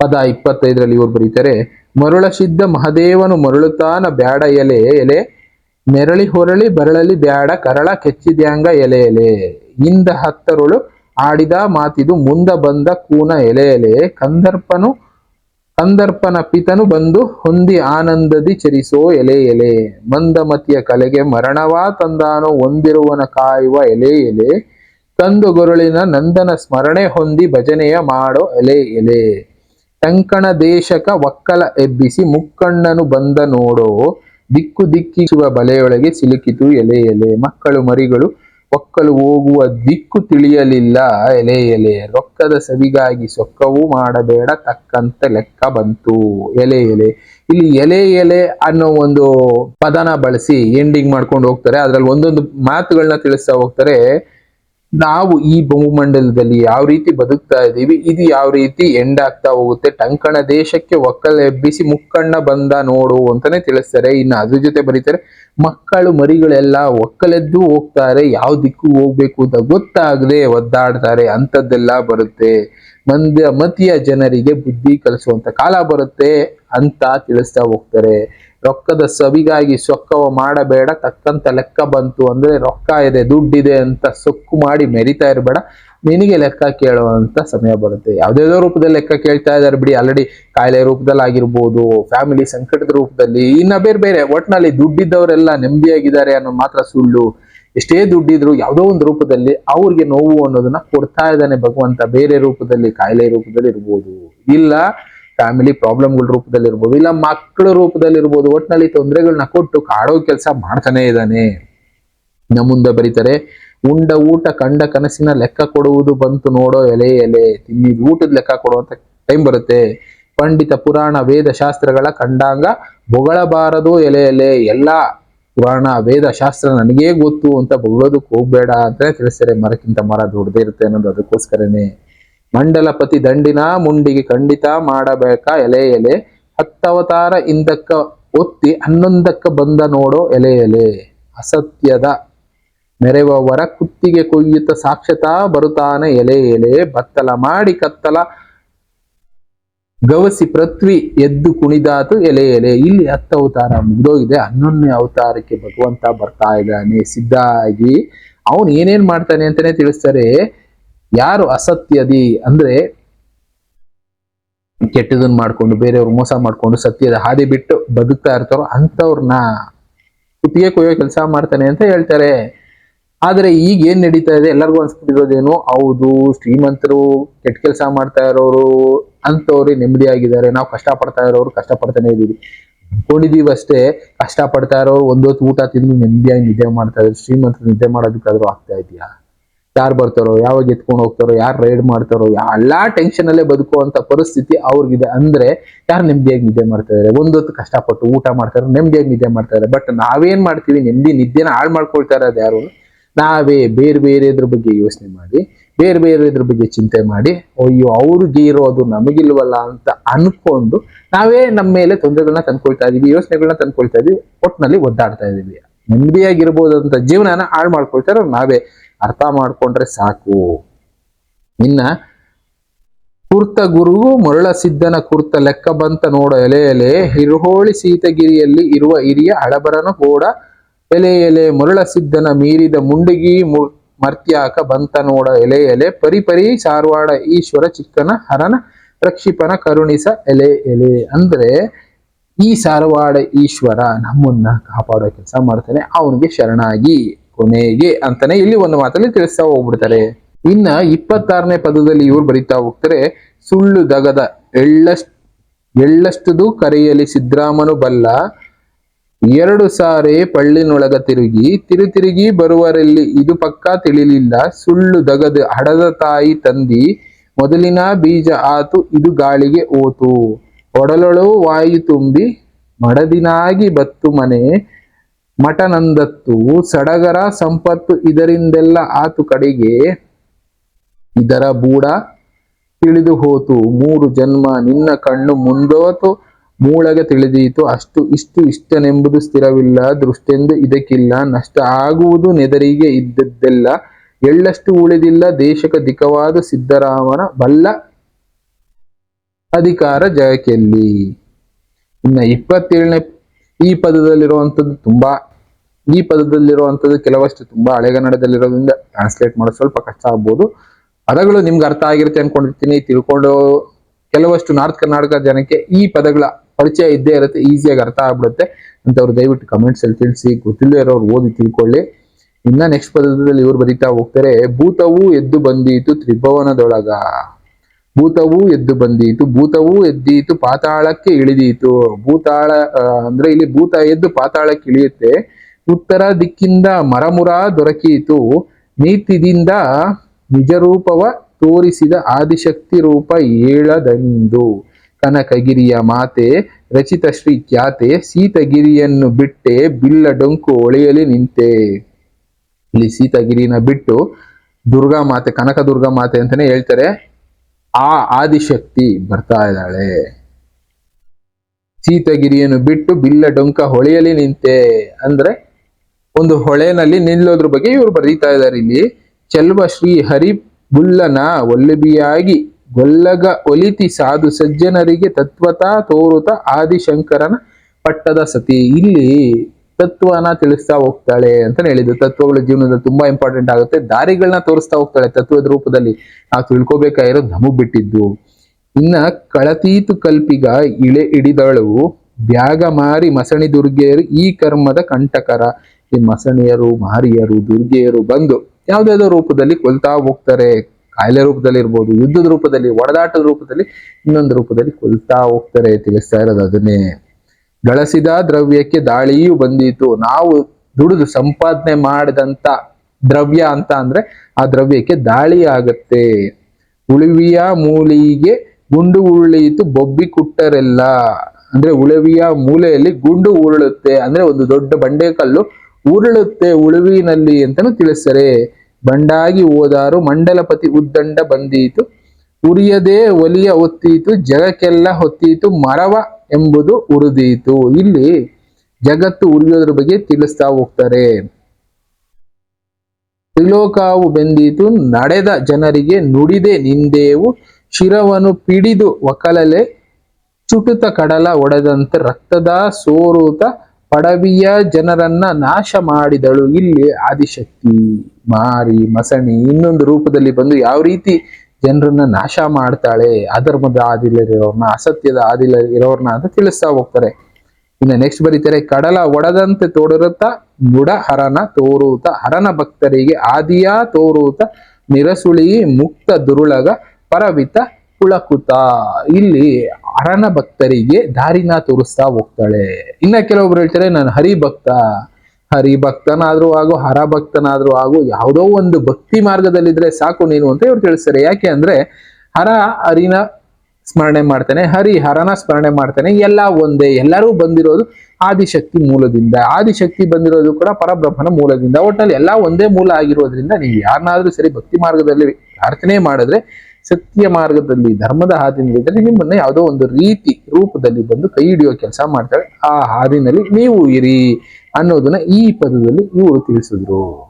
ಪದ ಇಪ್ಪತ್ತೈದರಲ್ಲಿ ಇವರು ಬರೀತಾರೆ ಮರುಳಸಿದ್ಧ ಮಹದೇವನು ಮರುಳುತಾನ ಬ್ಯಾಡ ಎಲೆ ಎಲೆ ನೆರಳಿ ಹೊರಳಿ ಬರಳಲಿ ಬ್ಯಾಡ, ಕರಳ ಕೆಚ್ಚಿದ್ಯಾಂಗ ಎಲೆ ಎಲೆ. ಇಂದ ಹತ್ತರುಳು ಆಡಿದ ಮಾತಿದು ಮುಂದ ಬಂದ ಕೂನ ಎಲೆ ಎಲೆ. ಕಂದರ್ಪನು, ಕಂದರ್ಪನ ಪಿತನು ಬಂದು ಹೊಂದಿ ಆನಂದದಿ ಚರಿಸೋ ಎಲೆ ಎಲೆ. ಮಂದಮತಿಯ ಕಲೆಗೆ ಮರಣವಾ ತಂದಾನೋ ಒಂದಿರುವನ ಕಾಯುವ ಎಲೆ ಎಲೆ. ತಂದು ಗೊರುಳಿನ ನಂದನ ಸ್ಮರಣೆ ಹೊಂದಿ ಭಜನೆಯ ಮಾಡೋ ಎಲೆ ಎಲೆ. ಟಂಕಣ ದೇಶಕ ಒಕ್ಕಲ ಎಬ್ಬಿಸಿ ಮುಕ್ಕಣ್ಣನು ಬಂದ ನೋಡೋ ದಿಕ್ಕು ದಿಕ್ಕಿಸುವ ಬಲೆಯೊಳಗೆ ಸಿಲುಕಿತು ಎಲೆ ಎಲೆ. ಮಕ್ಕಳು ಮರಿಗಳು ಒಕ್ಕಲು ಹೋಗುವ ದಿಕ್ಕು ತಿಳಿಯಲಿಲ್ಲ. ಎಲೆ ಎಲೆ, ರೊಕ್ಕದ ಸವಿಗಾಗಿ ಸೊಕ್ಕವೂ ಮಾಡಬೇಡ, ತಕ್ಕಂತ ಲೆಕ್ಕ ಬಂತು. ಎಲೆ ಎಲೆ, ಇಲ್ಲಿ ಎಲೆ ಎಲೆ ಅನ್ನೋ ಒಂದು ಪದನ ಬಳಸಿ ಎಂಡಿಂಗ್ ಮಾಡ್ಕೊಂಡು ಹೋಗ್ತಾರೆ. ಅದ್ರಲ್ಲಿ ಒಂದೊಂದು ಮಾತುಗಳನ್ನ ತಿಳಿಸ್ತಾ ಹೋಗ್ತಾರೆ. ನಾವು ಈ ಭೂಮಂಡಲದಲ್ಲಿ ಯಾವ ರೀತಿ ಬದುಕ್ತಾ ಇದ್ದೀವಿ, ಇದು ಯಾವ ರೀತಿ ಎಂಡ್ ಆಗ್ತಾ ಹೋಗುತ್ತೆ, ಟಂಕಣ ದೇಶಕ್ಕೆ ಒಕ್ಕಲೆಬ್ಬಿಸಿ ಮುಕ್ಕಣ್ಣ ಬಂದ ನೋಡು ಅಂತಾನೆ ತಿಳಿಸ್ತಾರೆ. ಇನ್ನು ಅದ್ರ ಜೊತೆ ಬರೀತಾರೆ, ಮಕ್ಕಳು ಮರಿಗಳೆಲ್ಲ ಒಕ್ಕಲೆದ್ದು ಹೋಗ್ತಾರೆ, ಯಾವ ದಿಕ್ಕು ಹೋಗ್ಬೇಕು ಅಂತ ಗೊತ್ತಾಗದೆ ಒದ್ದಾಡ್ತಾರೆ, ಅಂಥದ್ದೆಲ್ಲ ಬರುತ್ತೆ. ಮಂದ, ಮತಿಯ ಜನರಿಗೆ ಬುದ್ಧಿ ಕಲಿಸುವಂತ ಕಾಲ ಬರುತ್ತೆ ಅಂತ ತಿಳಿಸ್ತಾ ಹೋಗ್ತಾರೆ. ರೊಕ್ಕದ ಸವಿಗಾಗಿ ಸೊಕ್ಕವ ಮಾಡಬೇಡ, ತಕ್ಕಂತ ಲೆಕ್ಕ ಬಂತು ಅಂದ್ರೆ ರೊಕ್ಕ ಇದೆ, ದುಡ್ಡಿದೆ ಅಂತ ಸೊಕ್ಕು ಮಾಡಿ ಮೆರಿತಾ ಇರಬೇಡ. ನಿನಗೆ ಲೆಕ್ಕ ಕೇಳುವಂತ ಸಮಯ ಬರುತ್ತೆ. ಯಾವ್ದಾವ್ದೋ ರೂಪದಲ್ಲಿ ಲೆಕ್ಕ ಕೇಳ್ತಾ ಇದ್ದಾರೆ ಬಿಡಿ. ಆಲ್ರೆಡಿ ಕಾಯಿಲೆ ರೂಪದಲ್ಲಿ ಆಗಿರ್ಬೋದು ಫ್ಯಾಮಿಲಿ ಸಂಕಟದ ರೂಪದಲ್ಲಿ, ಇನ್ನ ಬೇರೆ ಬೇರೆ. ಒಟ್ನಲ್ಲಿ ದುಡ್ಡಿದ್ದವರೆಲ್ಲ ನೆಮ್ಮದಿಯಾಗಿದ್ದಾರೆ ಅನ್ನೋ ಮಾತ್ರ ಸುಳ್ಳು. ಎಷ್ಟೇ ದುಡ್ಡಿದ್ರು ಯಾವುದೋ ಒಂದು ರೂಪದಲ್ಲಿ ಅವ್ರಿಗೆ ನೋವು ಅನ್ನೋದನ್ನ ಕೊಡ್ತಾ ಇದ್ದಾನೆ ಭಗವಂತ. ಬೇರೆ ರೂಪದಲ್ಲಿ, ಕಾಯಿಲೆ ರೂಪದಲ್ಲಿ ಇರ್ಬೋದು. ಇಲ್ಲ ಫ್ಯಾಮಿಲಿ ಪ್ರಾಬ್ಲಮ್ಗಳ ರೂಪದಲ್ಲಿ ಇರ್ಬೋದು ಇಲ್ಲ ಮಕ್ಕಳ ರೂಪದಲ್ಲಿ ಇರ್ಬೋದು ಒಟ್ಟಿನಲ್ಲಿ ತೊಂದರೆಗಳನ್ನ ಕೊಟ್ಟು ಕಾಡೋ ಕೆಲಸ ಮಾಡ್ತಾನೆ ಇದ್ದಾನೆ. ನಮ್ಮ ಮುಂದೆ ಬರೀತಾರೆ, ಉಂಡ ಊಟ ಕಂಡ ಕನಸಿನ ಲೆಕ್ಕ ಕೊಡುವುದು ಬಂತು ನೋಡೋ ಎಲೆ ಎಲೆ ತಿನ್ನಿದ ಊಟದ ಲೆಕ್ಕ ಕೊಡುವಂತ ಟೈಮ್ ಬರುತ್ತೆ. ಪಂಡಿತ ಪುರಾಣ ವೇದ ಶಾಸ್ತ್ರಗಳ ಕಂಡಾಂಗ ಬೊಗಳಬಾರದು ಎಲೆ ಎಲೆ, ಎಲ್ಲ ಪುರಾಣ ವೇದ ಶಾಸ್ತ್ರ ನನಗೇ ಗೊತ್ತು ಅಂತ ಬೊಗಳೋದಕ್ಕೆ ಹೋಗ್ಬೇಡ ಅಂತ ತಿಳಿಸ್ತಾರೆ. ಮರಕ್ಕಿಂತ ಮರ ದೊಡ್ಡದೇ ಇರುತ್ತೆ ಅನ್ನೋದು ಅದಕ್ಕೋಸ್ಕರನೇ. ಮಂಡಲಪತಿ ದಂಡಿನ ಮುಂಡಿಗೆ ಖಂಡಿತ ಮಾಡಬೇಕಾ? ಎಲೆ ಎಲೆ. ಹತ್ತವತಾರ ಇಂದಕ್ಕ ಒತ್ತಿ ಹನ್ನೊಂದಕ್ಕ ಬಂದ ನೋಡೋ ಎಲೆ ಎಲೆ. ಅಸತ್ಯದ. ಮೆರೆವವರ ಕುತ್ತಿಗೆ ಕೊಯ್ಯುತ್ತ ಸಾಕ್ಷತಾ ಬರುತ್ತಾನೆ ಎಲೆ ಎಲೆ. ಬತ್ತಲ ಮಾಡಿ ಕತ್ತಲ ಗವಸಿ ಪೃಥ್ವಿ ಎದ್ದು ಕುಣಿದಾತು ಎಲೆ ಎಲೆ. ಇಲ್ಲಿ ಹತ್ತು ಅವತಾರ ಮುಗಿದೋಗಿದೆ. ಹನ್ನೊಂದನೇ ಅವತಾರಕ್ಕೆ ಭಗವಂತ ಬರ್ತಾ ಇದ್ದಾನೆ. ಸಿದ್ಧ ಆಗಿ ಅವನು ಏನೇನ್ ಮಾಡ್ತಾನೆ ಅಂತಾನೆ ತಿಳಿಸ್ತಾರೆ. ಯಾರು ಅಸತ್ಯದಿ ಅಂದ್ರೆ ಕೆಟ್ಟದನ್ನ ಮಾಡ್ಕೊಂಡು, ಬೇರೆಯವ್ರು ಮೋಸ ಮಾಡ್ಕೊಂಡು ಸತ್ಯದ ಹಾದಿ ಬಿಟ್ಟು ಬದುಕ್ತಾ ಇರ್ತಾರೋ ಅಂಥವ್ರನ್ನ ಕುತ್ತಿಗೆ ಕೊಯ್ಯೋ ಕೆಲಸ ಮಾಡ್ತಾನೆ ಅಂತ ಹೇಳ್ತಾರೆ. ಆದ್ರೆ ಈಗ ಏನ್ ನಡೀತಾ ಇದೆ? ಎಲ್ಲರಿಗೂ ಅನ್ಸ್ಬಿಟ್ಟಿರೋದೇನು? ಹೌದು, ಶ್ರೀಮಂತರು ಕೆಟ್ಟ ಕೆಲಸ ಮಾಡ್ತಾ ಇರೋರು ಅಂತವ್ರಿ ನೆಮ್ಮದಿ ಆಗಿದ್ದಾರೆ ನಾವು ಕಷ್ಟ ಪಡ್ತಾ ಇರೋರು ಕಷ್ಟ ಪಡ್ತಾನೆ ಇದೀವಿ ಅನ್ಕೊಂಡಿದೀವಿ ಅಷ್ಟೇ ಕಷ್ಟ ಪಡ್ತಾ ಇರೋರು ಒಂದೊತ್ತು ಊಟ ತಿಂದು ನೆಮ್ಮದಿಯಾಗಿ ನಿದ್ದೆ ಮಾಡ್ತಾ ಇದ್ರು ಶ್ರೀಮಂತರು ನಿದ್ದೆ ಮಾಡೋದಕ್ಕಾದ್ರೂ ಆಗ್ತಾ ಇದೆಯಾ? ಯಾರು ಬರ್ತಾರೋ, ಯಾವಾಗ ಎತ್ಕೊಂಡು ಹೋಗ್ತಾರೋ, ಯಾರು ರೈಡ್ ಮಾಡ್ತಾರೋ ಎಲ್ಲ ಟೆನ್ಷನ್ ಅಲ್ಲೇ ಬದುಕುವಂತ ಪರಿಸ್ಥಿತಿ ಅವ್ರಿಗಿದೆ. ಅಂದ್ರೆ ಯಾರು ನೆಮ್ಮದಿಯಾಗಿ ನಿದ್ದೆ ಮಾಡ್ತಾ ಇದಾರೆ? ಒಂದೊತ್ತು ಕಷ್ಟಪಟ್ಟು ಊಟ ಮಾಡ್ತಾರೆ ನೆಮ್ಮದಿಯಾಗಿ ನಿದ್ದೆ ಮಾಡ್ತಾ ಇದಾರೆ. ಬಟ್ ನಾವೇನ್ ಮಾಡ್ತೀವಿ? ನೆಮ್ಮದಿ ನಿದ್ದೆನ ಹಾಳು ಮಾಡ್ಕೊಳ್ತಾ ಇರೋದು ಯಾರು? ನಾವೇ ಬೇರೆ ಬೇರೆದ್ರ ಬಗ್ಗೆ ಯೋಚನೆ ಮಾಡಿ, ಬೇರೆ ಇದ್ರ ಬಗ್ಗೆ ಚಿಂತೆ ಮಾಡಿ, ಅಯ್ಯೋ, ಅವ್ರಿಗೆ ಇರೋದು ನಮಗಿಲ್ವಲ್ಲ ಅಂತ ಅನ್ಕೊಂಡು ನಾವೇ ನಮ್ಮ ಮೇಲೆ ತೊಂದರೆಗಳನ್ನ ತಂದ್ಕೊಳ್ತಾ ಇದೀವಿ ಯೋಚನೆಗಳನ್ನ ತಂದ್ಕೊಳ್ತಾ ಇದೀವಿ ಒಟ್ಟಿನಲ್ಲಿ ಒದ್ದಾಡ್ತಾ ಇದೀವಿ. ನೆಮ್ಮದಿಯಾಗಿರ್ಬೋದಂತ ಜೀವನನ ಹಾಳು ಮಾಡ್ಕೊಳ್ತಾ ಇರೋದು ನಾವೇ. ಅರ್ಥ ಮಾಡ್ಕೊಂಡ್ರೆ ಸಾಕು. ಇನ್ನ, ಕುರ್ತ ಗುರುವು ಮರುಳ ಸಿದ್ಧನ ಕುರ್ತ ಲೆಕ್ಕ ಬಂತ ನೋಡ ಎಲೆ ಎಲೆ, ಹಿರುಹೋಳಿ ಸೀತಗಿರಿಯಲ್ಲಿ ಇರುವ ಹಿರಿಯ ಹಳಬರನ ಕೂಡ ಎಲೆ ಎಲೆ, ಮರುಳ ಸಿದ್ಧನ ಮೀರಿದ ಮುಂಡಿಗಿ ಮರ್ತ್ಯಾಕ ಬಂತ ನೋಡ ಎಲೆ ಎಲೆ, ಪರಿ ಪರಿ ಸಾರವಾಡ ಈಶ್ವರ ಚಿಕ್ಕನ ಹರನ ರಕ್ಷಿಪನ ಕರುಣಿಸ ಎಲೆ ಎಲೆ. ಅಂದ್ರೆ, ಈ ಸಾರವಾಡ ಈಶ್ವರ ನಮ್ಮನ್ನ ಕಾಪಾಡೋ ಕೆಲಸ ಮಾಡ್ತಾನೆ, ಅವನಿಗೆ ಶರಣಾಗಿ. ಕೊನೆಗೆ ಅಂತಾನೆ ಇಲ್ಲಿ ಒಂದು ಮಾತಲ್ಲಿ ತಿಳಿಸ್ತಾ ಹೋಗ್ಬಿಡ್ತಾರೆ. ಇನ್ನ ಇಪ್ಪತ್ತಾರನೇ ಪದದಲ್ಲಿ ಇವ್ರು ಬರೀತಾ ಹೋಗ್ತಾರೆ, ಸುಳ್ಳು ದಗದ ಎಳ್ಳಷ್ಟು, ಎಳ್ಳಷ್ಟದು ಕರೆಯಲಿ ಸಿದ್ರಾಮನು ಬಲ್ಲ, ಎರಡು ಸಾರೆ ಪಳ್ಳಿನೊಳಗ ತಿರುಗಿ, ತಿರುತಿರುಗಿ ಬರುವರಲ್ಲಿ ಇದು ಪಕ್ಕ ತಿಳಿಲಿಲ್ಲ, ಸುಳ್ಳು ದಗದ ಹಡದ ತಾಯಿ ತಂದಿ, ಮೊದಲಿನ ಬೀಜ ಆತು, ಇದು ಗಾಳಿಗೆ ಓತು. ಒಡಲೊಳು ವಾಯು ತುಂಬಿ, ಮಡದಿನಾಗಿ ಬತ್ತು ಮನೆ ಮಠನಂದತ್ತು ಸಡಗರ ಸಂಪತ್ತು ಇದರಿಂದೆಲ್ಲ ಆತು ಕಡೆಗೆ ಇದರ ಬೂಡ ತಿಳಿದು ಹೋತು. ಮೂರು ಜನ್ಮ ನಿನ್ನ ಕಣ್ಣು ಮುಂದೋತು, ಮೂಳಗೆ ತಿಳಿದೀತು. ಅಷ್ಟು ಇಷ್ಟು ಇಷ್ಟನೆಂಬುದು ಸ್ಥಿರವಿಲ್ಲ, ದೃಷ್ಟೆಂದು ಇದಕ್ಕಿಲ್ಲ. ನಷ್ಟ ಆಗುವುದು ನೆದರಿಗೆ ಇದ್ದದ್ದೆಲ್ಲ ಎಳ್ಳಷ್ಟು ಉಳಿದಿಲ್ಲ. ದೇಶಕ ದಿಕವಾದ ಸಿದ್ದರಾಮನ ಬಲ್ಲ ಅಧಿಕಾರ ಜಯಕೆಲ್ಲಿ ಇನ್ನ ಇಪ್ಪತ್ತೇಳನೇ ಈ ಪದದಲ್ಲಿರುವಂಥದ್ದು ತುಂಬಾ ಈ ಪದದಲ್ಲಿರುವಂಥದ್ದು ಕೆಲವಷ್ಟು ತುಂಬಾ ಹಳೆಗನ್ನಡದಲ್ಲಿರೋದ್ರಿಂದ ಟ್ರಾನ್ಸ್ಲೇಟ್ ಮಾಡೋದು ಸ್ವಲ್ಪ ಕಷ್ಟ ಆಗ್ಬೋದು. ಪದಗಳು ನಿಮ್ಗೆ ಅರ್ಥ ಆಗಿರುತ್ತೆ ಅನ್ಕೊಂಡಿರ್ತೀನಿ. ತಿಳ್ಕೊಂಡು ಕೆಲವಷ್ಟು ನಾರ್ತ್ ಕರ್ನಾಟಕ ಜನಕ್ಕೆ ಈ ಪದಗಳ ಪರಿಚಯ ಇದ್ದೇ ಇರುತ್ತೆ ಈಸಿಯಾಗಿ ಅರ್ಥ ಆಗ್ಬಿಡುತ್ತೆ. ಅಂತವ್ರು ದಯವಿಟ್ಟು ಕಮೆಂಟ್ಸ್ ಅಲ್ಲಿ ತಿಳಿಸಿ ಗೊತ್ತಿಲ್ಲದೆ ಇರೋರು ಓದಿ ತಿಳ್ಕೊಳ್ಳಿ. ಇನ್ನ ನೆಕ್ಸ್ಟ್ ಪದದಲ್ಲಿ ಇವ್ರು ಬರೀತಾ ಹೋಗ್ತಾರೆ, ಭೂತವೂ ಎದ್ದು ಬಂದೀತು ತ್ರಿಭವನದೊಳಗ. ಭೂತವೂ ಎದ್ದು ಬಂದೀತು, ಭೂತವೂ ಎದ್ದೀತು, ಪಾತಾಳಕ್ಕೆ ಇಳಿದೀತು. ಭೂತಾಳ ಅಂದ್ರೆ ಇಲ್ಲಿ ಭೂತ ಎದ್ದು ಪಾತಾಳಕ್ಕೆ ಇಳಿಯುತ್ತೆ. ಉತ್ತರ ದಿಕ್ಕಿಂದ ಮರಮುರ ದೊರಕೀತು. ನೀತಿದಿಂದ ನಿಜರೂಪವ ತೋರಿಸಿದ ಆದಿಶಕ್ತಿ ರೂಪ ಏಳದಂದು. ಕನಕಗಿರಿಯ ಮಾತೆ, ರಚಿತ ಶ್ರೀ ಖ್ಯಾತೆ, ಸೀತಗಿರಿಯನ್ನು ಬಿಟ್ಟೆ ಬಿಲ್ಲ ಡೊಂಕು ಒಳೆಯಲಿ ನಿಂತೆ. ಇಲ್ಲಿ ಸೀತಗಿರಿನ ಬಿಟ್ಟು ದುರ್ಗಾ ಮಾತೆ ಕನಕ ದುರ್ಗಾ ಮಾತೆ ಅಂತಾನೆ ಹೇಳ್ತಾರೆ. ಆ ಆದಿಶಕ್ತಿ ಬರ್ತಾ ಇದ್ದಾಳೆ. ಸೀತಗಿರಿಯನ್ನು ಬಿಟ್ಟು ಬಿಲ್ಲ ಡೊಂಕ ಹೊಳೆಯಲಿ ನಿಂತೆ. ಅಂದ್ರೆ ಒಂದು ಹೊಳೆನಲ್ಲಿ ನಿಲ್ಲೋದ್ರ ಬಗ್ಗೆ ಇವರು ಬರೀತಾ ಇದ್ದಾರೆ ಇಲ್ಲಿ. ಚೆಲ್ವ ಶ್ರೀ ಹರಿ ಬುಲ್ಲನ ಒಲ್ಲಬಿಯಾಗಿ ಗೊಲ್ಲಗ ಒಲಿತಿ ಸಾಧು ಸಜ್ಜನರಿಗೆ ತತ್ವತ ತೋರುತ ಆದಿಶಂಕರನ ಪಟ್ಟದ ಸತಿ. ಇಲ್ಲಿ ತತ್ವನ ತಿಳಿಸ್ತಾ ಹೋಗ್ತಾಳೆ ಅಂತ ಹೇಳಿದ್ರು. ತತ್ವಗಳು ಜೀವನದಲ್ಲಿ ತುಂಬಾ ಇಂಪಾರ್ಟೆಂಟ್ ಆಗುತ್ತೆ. ದಾರಿಗಳನ್ನ ತೋರಿಸ್ತಾ ಹೋಗ್ತಾಳೆ ತತ್ವದ ರೂಪದಲ್ಲಿ. ನಾವು ತಿಳ್ಕೊಬೇಕಾಗಿರೋ ನಮಗ್ ಬಿಟ್ಟಿದ್ದು. ಇನ್ನ ಕಳತೀತು ಕಲ್ಪಿಗ ಇಳೆ ಹಿಡಿದಳು. ಬ್ಯಾಗ ಮಾರಿ ಮಸಣಿ ದುರ್ಗೆಯರು ಈ ಕರ್ಮದ ಕಂಟಕರ. ಈ ಮಸಣಿಯರು, ಮಾರಿಯರು, ದುರ್ಗೆಯರು ಬಂದು ಯಾವುದ್ಯಾವುದೋ ರೂಪದಲ್ಲಿ ಕೊಲ್ತಾ ಹೋಗ್ತಾರೆ. ಕಾಯಿಲೆ ರೂಪದಲ್ಲಿ ಇರ್ಬೋದು, ಯುದ್ಧದ ರೂಪದಲ್ಲಿ, ಒಡದಾಟದ ರೂಪದಲ್ಲಿ ಇನ್ನೊಂದು ರೂಪದಲ್ಲಿ ಕೊಲ್ತಾ ಹೋಗ್ತಾರೆ ತಿಳಿಸ್ತಾ ಇರೋದು ಅದನ್ನೇ. ಗಳಿಸಿದ ದ್ರವ್ಯಕ್ಕೆ ದಾಳಿಯೂ ಬಂದಿತು. ನಾವು ದುಡಿದು ಸಂಪಾದನೆ ಮಾಡಿದಂತ ದ್ರವ್ಯ ಅಂತ ಅಂದ್ರೆ ಆ ದ್ರವ್ಯಕ್ಕೆ ದಾಳಿ ಆಗತ್ತೆ ಉಳಿವಿಯ ಮೂಲಿಗೆ ಗುಂಡು ಉರುಳಿಯಿತು ಬೊಬ್ಬಿ ಕುಟ್ಟರೆಲ್ಲ. ಅಂದ್ರೆ ಉಳಿವಿಯ ಮೂಲೆಯಲ್ಲಿ ಗುಂಡು ಉರುಳುತ್ತೆ. ಅಂದ್ರೆ ಒಂದು ದೊಡ್ಡ ಬಂಡೆಕಲ್ಲು ಉರುಳುತ್ತೆ ಉಳುವಿನಲ್ಲಿ ಅಂತಾನು ತಿಳಿಸ್ತಾರೆ. ಬಂಡಾಗಿ ಓದಾರು ಮಂಡಲಪತಿ ಉದ್ದಂಡ ಬಂದೀತು. ಉರಿಯದೇ ಒಲಿಯ ಹೊತ್ತೀತು, ಜಗಕ್ಕೆಲ್ಲ ಹೊತ್ತೀತು, ಮರವ ಎಂಬುದು ಉರಿದೀತು. ಇಲ್ಲಿ ಜಗತ್ತು ಉರಿಯೋದ್ರ ಬಗ್ಗೆ ತಿಳಿಸ್ತಾ ಹೋಗ್ತಾರೆ. ತ್ರಿಲೋಕಾವು ಬೆಂದೀತು, ನಡೆದ ಜನರಿಗೆ ನುಡಿದೆ ನಿಂದೇವು. ಶಿರವನ್ನು ಪಿಡಿದು ಒಕಲಲೆ, ಚುಟುತ ಕಡಲ ಒಡೆದಂತೆ ರಕ್ತದ ಸೋರುತ ಪಡವಿಯ ಜನರನ್ನ ನಾಶ ಮಾಡಿದಳು. ಇಲ್ಲಿ ಆದಿಶಕ್ತಿ, ಮಾರಿ, ಮಸಣಿ ಇನ್ನೊಂದು ರೂಪದಲ್ಲಿ ಬಂದು ಯಾವ ರೀತಿ ಜನರನ್ನ ನಾಶ ಮಾಡ್ತಾಳೆ, ಅಧರ್ಮದ ಆದಿಲರಿರೋರ್ನ, ಅಸತ್ಯದ ಆದಿಲ ಇರೋರ್ನ ಅಂತ ತಿಳಿಸ್ತಾ ಹೋಗ್ತಾರೆ. ಇನ್ನು ನೆಕ್ಸ್ಟ್ ಬರೀತಾರೆ, ಕಡಲ ಒಡದಂತೆ ತೋಡಿರುತ್ತ ನುಡ ಹರನ ತೋರುತ ಹರನ ಭಕ್ತರಿಗೆ ಆದಿಯ ತೋರೂತ ನಿರಸುಳಿ ಮುಕ್ತ ದುರುಳಗ, ಪರವಿತ ಪುಳಕುತ ಇಲ್ಲಿ ಹರನ ಭಕ್ತರಿಗೆ ದಾರಿನ ತೋರಿಸ್ತಾ ಹೋಗ್ತಾಳೆ. ಇನ್ನ ಕೆಲವೊಬ್ರು ಹೇಳ್ತಾರೆ, ನಾನು ಹರಿಭಕ್ತ. ಹರಿಭಕ್ತನಾದ್ರೂ ಆಗು ಹರ ಭಕ್ತನಾದ್ರೂ ಆಗು, ಯಾವುದೋ ಒಂದು ಭಕ್ತಿ ಮಾರ್ಗದಲ್ಲಿದ್ರೆ ಸಾಕು ನೀನು ಅಂತ ಇವ್ರು ತಿಳಿಸ್ತಾರೆ. ಯಾಕೆ ಅಂದ್ರೆ, ಹರ ಹರಿನ ಸ್ಮರಣೆ ಮಾಡ್ತಾನೆ, ಹರಿ ಹರನ ಸ್ಮರಣೆ ಮಾಡ್ತಾನೆ, ಎಲ್ಲ ಒಂದೇ, ಎಲ್ಲರೂ ಬಂದಿರೋದು ಆದಿಶಕ್ತಿ ಮೂಲದಿಂದ. ಆದಿಶಕ್ತಿ ಬಂದಿರೋದು ಕೂಡ ಪರಬ್ರಹ್ಮನ ಮೂಲದಿಂದ. ಒಟ್ಟಲ್ಲಿ ಎಲ್ಲ ಒಂದೇ ಮೂಲ ಆಗಿರೋದ್ರಿಂದ ನೀವು ಯಾರನ್ನಾದ್ರೂ ಸರಿ ಭಕ್ತಿ ಮಾರ್ಗದಲ್ಲಿ ಪ್ರಾರ್ಥನೆ ಮಾಡಿದ್ರೆ ಸತ್ಯ ಮಾರ್ಗದಲ್ಲಿ, ಧರ್ಮದ ಹಾದಿನಲ್ಲಿದ್ದರೆ ನಿಮ್ಮನ್ನ ಯಾವುದೋ ಒಂದು ರೀತಿ ರೂಪದಲ್ಲಿ ಬಂದು ಕೈ ಹಿಡಿಯೋ ಕೆಲಸ ಮಾಡ್ತಾಳೆ ಆ ಹಾದಿನಲ್ಲಿ ನೀವು ಇರಿ ಅನ್ನೋದನ್ನ ಈ ಪದದಲ್ಲಿ ಇವರು ತಿಳಿಸಿದ್ರು.